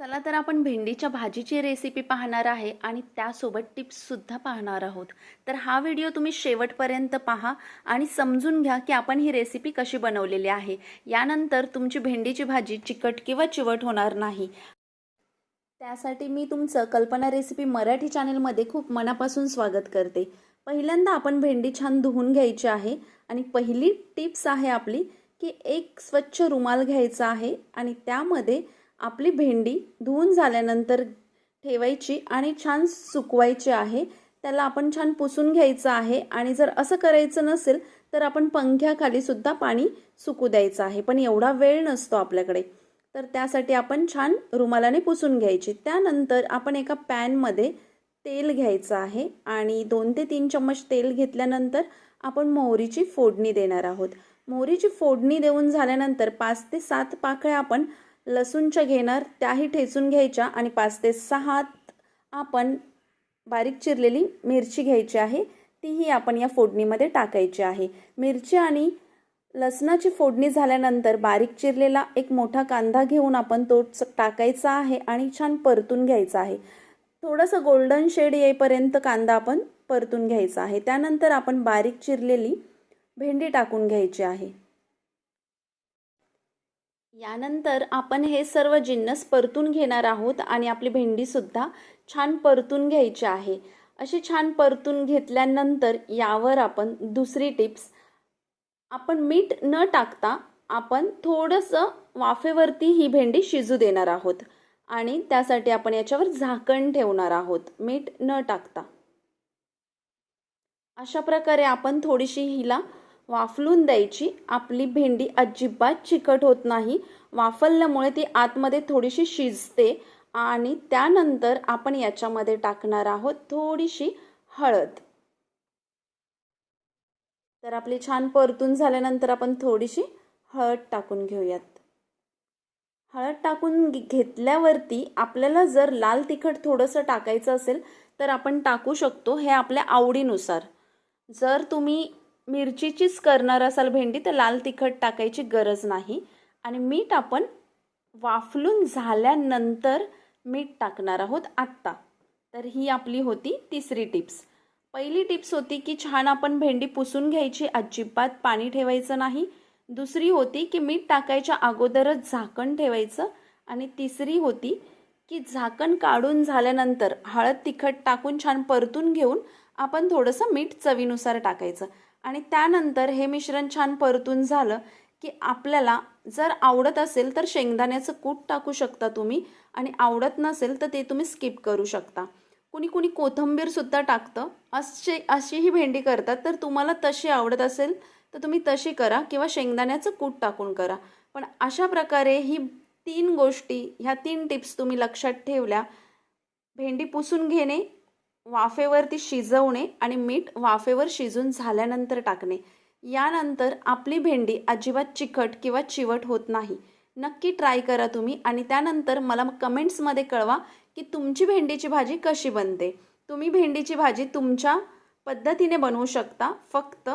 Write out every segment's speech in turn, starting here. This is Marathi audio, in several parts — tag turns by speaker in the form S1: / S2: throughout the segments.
S1: चला तर आपण भेंडीच्या भाजीची रेसिपी पाहणार आहे आणि त्यासोबत टिप्ससुद्धा पाहणार आहोत. तर हा व्हिडिओ तुम्ही शेवटपर्यंत पहा आणि समजून घ्या की आपण ही रेसिपी कशी बनवलेली आहे. यानंतर तुमची भेंडीची भाजी चिकट किंवा चिवट होणार नाही. त्यासाठी मी तुमचं कल्पना रेसिपी मराठी चॅनलमध्ये खूप मनापासून स्वागत करते. पहिल्यांदा आपण भेंडी छान धुवून घ्यायची आहे आणि पहिली टिप्स आहे आपली की एक स्वच्छ रुमाल घ्यायचा आहे आणि त्यामध्ये आपली भेंडी धुवून झाल्यानंतर ठेवायची आणि छान सुकवायची आहे. त्याला आपण छान पुसून घ्यायचं आहे आणि जर असं करायचं नसेल तर आपण पंख्याखाली सुद्धा पाणी सुकू द्यायचं आहे. पण एवढा वेळ नसतो आपल्याकडे. तर त्यासाठी आपण छान रुमालाने पुसून घ्यायची. त्यानंतर आपण एका पॅनमध्ये तेल घ्यायचं आहे आणि दोन ते तीन चम्मच तेल घेतल्यानंतर आपण मोहरीची फोडणी देणार आहोत. मोहरीची फोडणी देऊन झाल्यानंतर पाच ते सात पाकळ्या आपण लसूणच्या घेणार त्याही ठेचून घ्यायच्या आणि पाच ते सहा आपण बारीक चिरलेली मिरची घ्यायची आहे. तीही आपण या फोडणीमध्ये टाकायची आहे. मिरची आणि लसणाची फोडणी झाल्यानंतर बारीक चिरलेला एक मोठा कांदा घेऊन आपण तो टाकायचा आहे आणि छान परतून घ्यायचा आहे. थोडंसं गोल्डन शेड येईपर्यंत कांदा आपण परतून घ्यायचा आहे. त्यानंतर आपण बारीक चिरलेली भेंडी टाकून घ्यायची आहे. यानंतर आपण हे सर्व जिन्नस परतून घेणार आहोत आणि आपली भेंडीसुद्धा छान परतून घ्यायची आहे. अशी छान परतून घेतल्यानंतर यावर आपण दुसरी टिप्स. आपण मीठ न टाकता आपण थोडंसं वाफेवरती ही भेंडी शिजू देणार आहोत आणि त्यासाठी आपण याच्यावर झाकण ठेवणार आहोत मीठ न टाकता. अशा प्रकारे आपण थोडीशी हिला वाफलून द्यायची. आपली भेंडी अजिबात चिकट होत नाही. वाफलल्यामुळे ती आतमध्ये थोडीशी शिजते आणि त्यानंतर आपण याच्यामध्ये टाकणार आहोत थोडीशी हळद. तर आपली छान परतून झाल्यानंतर आपण थोडीशी हळद टाकून घेऊयात. हळद टाकून घेतल्यावरती आपल्याला जर लाल तिखट थोडंसं टाकायचं असेल तर आपण टाकू शकतो हे आपल्या आवडीनुसार. जर तुम्ही मिरचीचीच करणार असाल भेंडी तर लाल तिखट टाकायची गरज नाही. आणि मीठ आपण वाफलून झाल्यानंतर मीठ टाकणार आहोत आत्ता. तर ही आपली होती तिसरी टिप्स. पहिली टिप्स होती की छान आपण भेंडी पुसून घ्यायची अजिबात पाणी ठेवायचं नाही. दुसरी होती की मीठ टाकायच्या अगोदरच झाकण ठेवायचं. आणि तिसरी होती की झाकण काढून झाल्यानंतर हळद तिखट टाकून छान परतून घेऊन आपण थोडंसं मीठ चवीनुसार टाकायचं. आणि त्यानंतर हे मिश्रण छान परतून झालं की आपल्याला जर आवडत असेल तर शेंगदाण्याचं कूट टाकू शकता तुम्ही आणि आवडत नसेल तर ते तुम्ही स्किप करू शकता. कुणी कुणी कोथंबीरसुद्धा टाकतं. असे अशीही भेंडी करतात. तर तुम्हाला तशी आवडत असेल तर तुम्ही तशी करा किंवा शेंगदाण्याचं कूट टाकून करा. पण अशा प्रकारे ही तीन गोष्टी ह्या तीन टिप्स तुम्ही लक्षात ठेवल्या. भेंडी पुसून घेणे वाफेवरती शिजवणे आणि मीठ वाफेवर शिजून झाल्यानंतर टाकणे. यानंतर आपली भेंडी अजिबात चिकट किंवा चिवट होत नाही. नक्की ट्राय करा तुम्ही आणि त्यानंतर मला कमेंट्समध्ये कळवा की तुमची भेंडीची भाजी कशी बनते. तुम्ही भेंडीची भाजी तुमच्या पद्धतीने बनवू शकता. फक्त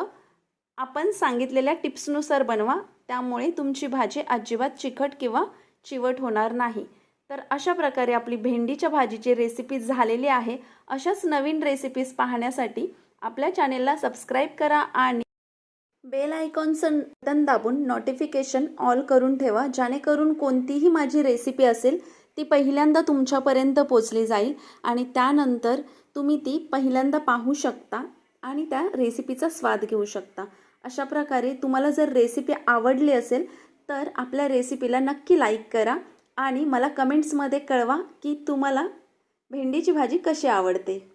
S1: आपण सांगितलेल्या टिप्सनुसार बनवा. त्यामुळे तुमची भाजी अजिबात चिकट किंवा चिवट होणार नाही. तर अशा प्रकारे आपली भेंडीच्या भाजीची रेसिपी झालेली आहे. अशाच नवीन रेसिपीज पाहण्यासाठी आपल्या चॅनेलला सबस्क्राईब करा आणि बेल आयकॉनचं बटन दाबून नोटिफिकेशन ऑल करून ठेवा. जेणेकरून कोणतीही माझी रेसिपी असेल ती पहिल्यांदा तुमच्यापर्यंत पोचली जाईल आणि त्यानंतर तुम्ही ती पहिल्यांदा पाहू शकता आणि त्या रेसिपीचा स्वाद घेऊ शकता. अशा प्रकारे तुम्हाला जर रेसिपी आवडली असेल तर आपल्या रेसिपीला नक्की लाईक करा. आणि मला कमेंट्समध्ये कळवा की तुम्हाला भेंडीची भाजी कशी आवडते.